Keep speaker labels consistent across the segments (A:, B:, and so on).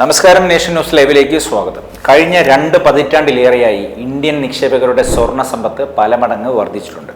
A: നമസ്കാരം nation news ലൈവിലേക്ക് സ്വാഗതം. കഴിഞ്ഞ രണ്ട് പതിറ്റാണ്ടിലേറെയായി ഇന്ത്യൻ നിക്ഷേപകരുടെ സ്വർണ സമ്പത്ത് പല മടങ്ങ് വർദ്ധിച്ചിട്ടുണ്ട്.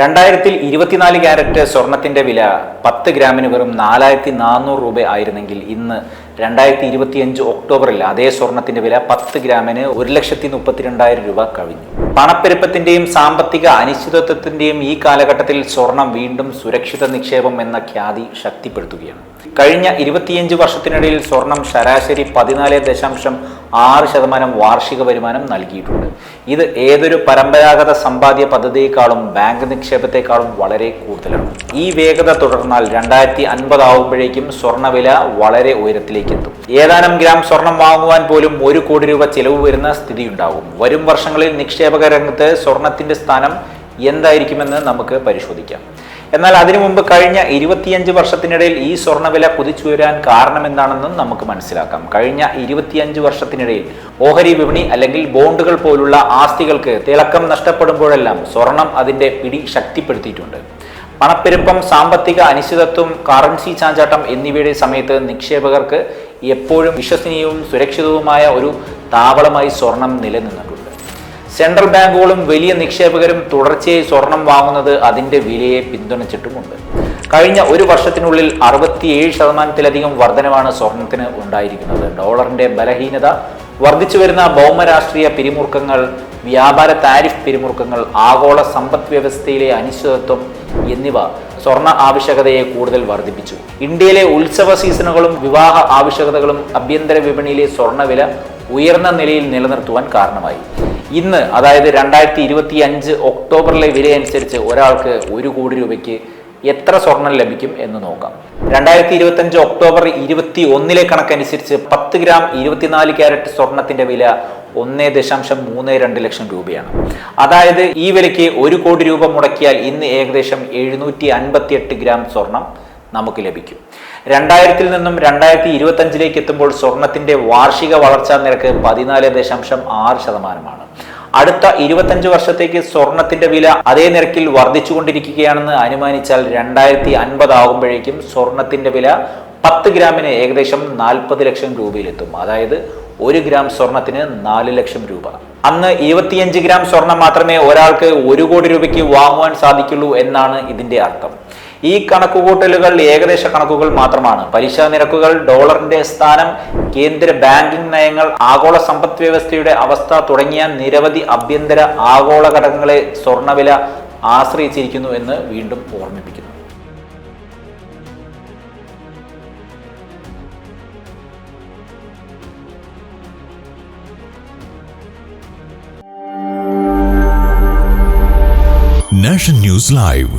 A: രണ്ടായിരത്തിൽ ഇരുപത്തിനാല് ക്യാരറ്റ് സ്വർണത്തിന്റെ വില പത്ത് ഗ്രാമിന് വെറും നാലായിരത്തി നാനൂറ് രൂപ ആയിരുന്നെങ്കിൽ ഇന്ന് രണ്ടായിരത്തി ഇരുപത്തിയഞ്ച് ഒക്ടോബറിൽ അതേ സ്വർണത്തിന്റെ വില പത്ത് ഗ്രാമിന് ഒരു ലക്ഷത്തി മുപ്പത്തിരണ്ടായിരം രൂപ കവിഞ്ഞു പണപ്പെരുപ്പത്തിന്റെയും സാമ്പത്തിക അനിശ്ചിതത്വത്തിന്റെയും ഈ കാലഘട്ടത്തിൽ സ്വർണം വീണ്ടും സുരക്ഷിത നിക്ഷേപം എന്ന ഖ്യാതി ശക്തിപ്പെടുത്തുകയാണ്. കഴിഞ്ഞ ഇരുപത്തിയഞ്ച് വർഷത്തിനിടയിൽ സ്വർണം ശരാശരി പതിനാല് ദശാംശം ആറ് ശതമാനം വാർഷിക വരുമാനം നൽകിയിട്ടുണ്ട്. ഇത് ഏതൊരു പരമ്പരാഗത സമ്പാദ്യ പദ്ധതിയേക്കാളും ബാങ്ക് നിക്ഷേപത്തെക്കാളും വളരെ കൂടുതലാണ്. ഈ വേഗത തുടർന്നാൽ രണ്ടായിരത്തി അൻപതാവുമ്പോഴേക്കും സ്വർണവില വളരെ ഉയരത്തിലേക്ക് എത്തും. ഏതാനും ഗ്രാം സ്വർണം വാങ്ങുവാൻ പോലും ഒരു കോടി രൂപ ചിലവ് വരുന്ന സ്ഥിതിയുണ്ടാകും. വരും വർഷങ്ങളിൽ നിക്ഷേപക രംഗത്ത് സ്വർണത്തിന്റെ സ്ഥാനം എന്തായിരിക്കുമെന്ന് നമുക്ക് പരിശോധിക്കാം. എന്നാൽ അതിനു മുമ്പ് കഴിഞ്ഞ ഇരുപത്തിയഞ്ച് വർഷത്തിനിടയിൽ ഈ സ്വർണവില കുതിച്ചുയരാൻ കാരണം എന്താണെന്നും നമുക്ക് മനസ്സിലാക്കാം. കഴിഞ്ഞ ഇരുപത്തിയഞ്ച് വർഷത്തിനിടയിൽ ഓഹരി വിപണി അല്ലെങ്കിൽ ബോണ്ടുകൾ പോലുള്ള ആസ്തികൾക്ക് തിളക്കം നഷ്ടപ്പെടുമ്പോഴെല്ലാം സ്വർണം അതിന്റെ പിടി ശക്തിപ്പെടുത്തിയിട്ടുണ്ട്. പണപ്പെരുപ്പം സാമ്പത്തിക അനിശ്ചിതത്വം കറൻസി ചാഞ്ചാട്ടം എന്നിവയുടെ സമയത്ത് നിക്ഷേപകർക്ക് എപ്പോഴും വിശ്വസനീയവും സുരക്ഷിതവുമായ ഒരു താവളമായി സ്വർണം നിലനിന്നിട്ടുണ്ട് സെൻട്രൽ ബാങ്കുകളും വലിയ നിക്ഷേപകരും തുടർച്ചയായി സ്വർണം വാങ്ങുന്നത് അതിന്റെ വിലയെ പിന്തുണച്ചിട്ടുമുണ്ട്. കഴിഞ്ഞ ഒരു വർഷത്തിനുള്ളിൽ അറുപത്തിയേഴ് ശതമാനത്തിലധികം വർധനമാണ് സ്വർണത്തിന് ഉണ്ടായിരിക്കുന്നത്. ഡോളറിന്റെ ബലഹീനത വർദ്ധിച്ചു വരുന്ന ഭൗമരാഷ്ട്രീയ പിരിമുറുക്കങ്ങൾ വ്യാപാര താരിഫ് പിരിമുറുക്കങ്ങൾ ആഗോള സമ്പദ് വ്യവസ്ഥയിലെ അനിശ്ചിതത്വം എന്നിവ സ്വർണ ആവശ്യകതയെ കൂടുതൽ വർദ്ധിപ്പിച്ചു. ഇന്ത്യയിലെ ഉത്സവ സീസണുകളും വിവാഹ ആവശ്യകതകളും ആഭ്യന്തര വിപണിയിലെ സ്വർണവില ഉയർന്ന നിലയിൽ നിലനിർത്തുവാൻ കാരണമായി. ഇന്ന് അതായത് രണ്ടായിരത്തി ഇരുപത്തി അഞ്ച് ഒക്ടോബറിലെ വിലയനുസരിച്ച് ഒരാൾക്ക് ഒരു കോടി രൂപയ്ക്ക് എത്ര സ്വർണം ലഭിക്കും എന്ന് നോക്കാം. രണ്ടായിരത്തി ഇരുപത്തി അഞ്ച് ഒക്ടോബർ ഇരുപത്തി ഒന്നിലെ കണക്കനുസരിച്ച് പത്ത് ഗ്രാം ഇരുപത്തിനാല് ക്യാരറ്റ് സ്വർണത്തിന്റെ വില ഒന്നേ ദശാംശം മൂന്ന് രണ്ട് ലക്ഷം രൂപയാണ്. അതായത് ഈ വിലയ്ക്ക് ഒരു കോടി രൂപ മുടക്കിയാൽ ഇന്ന് ഏകദേശം എഴുന്നൂറ്റി അൻപത്തി എട്ട് ഗ്രാം സ്വർണം നമുക്ക് ലഭിക്കും. രണ്ടായിരത്തിൽ നിന്നും രണ്ടായിരത്തി ഇരുപത്തഞ്ചിലേക്ക് എത്തുമ്പോൾ സ്വർണത്തിന്റെ വാർഷിക വളർച്ചാ നിരക്ക് പതിനാല് ദശാംശം ആറ് ശതമാനമാണ്. അടുത്ത ഇരുപത്തഞ്ച് വർഷത്തേക്ക് സ്വർണത്തിന്റെ വില അതേ നിരക്കിൽ വർദ്ധിച്ചുകൊണ്ടിരിക്കുകയാണെന്ന് അനുമാനിച്ചാൽ രണ്ടായിരത്തി അൻപത് ആകുമ്പോഴേക്കും സ്വർണത്തിന്റെ വില പത്ത് ഗ്രാമിന് ഏകദേശം നാൽപ്പത് ലക്ഷം രൂപയിലെത്തും. അതായത് ഒരു ഗ്രാം സ്വർണത്തിന് നാല് ലക്ഷം രൂപ. അന്ന് ഇരുപത്തിയഞ്ച് ഗ്രാം സ്വർണം മാത്രമേ ഒരാൾക്ക് ഒരു കോടി രൂപയ്ക്ക് വാങ്ങുവാൻ സാധിക്കുള്ളൂ എന്നാണ് ഇതിന്റെ അർത്ഥം. ഈ കണക്കുകൂട്ടലുകൾ ഏകദേശ കണക്കുകൾ മാത്രമാണ്. പലിശ നിരക്കുകൾ ഡോളറിന്റെ സ്ഥാനം കേന്ദ്ര ബാങ്കിംഗ് നയങ്ങൾ ആഗോള സമ്പദ് വ്യവസ്ഥയുടെ അവസ്ഥ തുടങ്ങിയ നിരവധി ആഭ്യന്തര ആഗോള ഘടകങ്ങളെ സ്വർണവില ആശ്രയിച്ചിരിക്കുന്നു എന്ന് വീണ്ടും ഓർമ്മിപ്പിക്കുന്നു.
B: Nation news live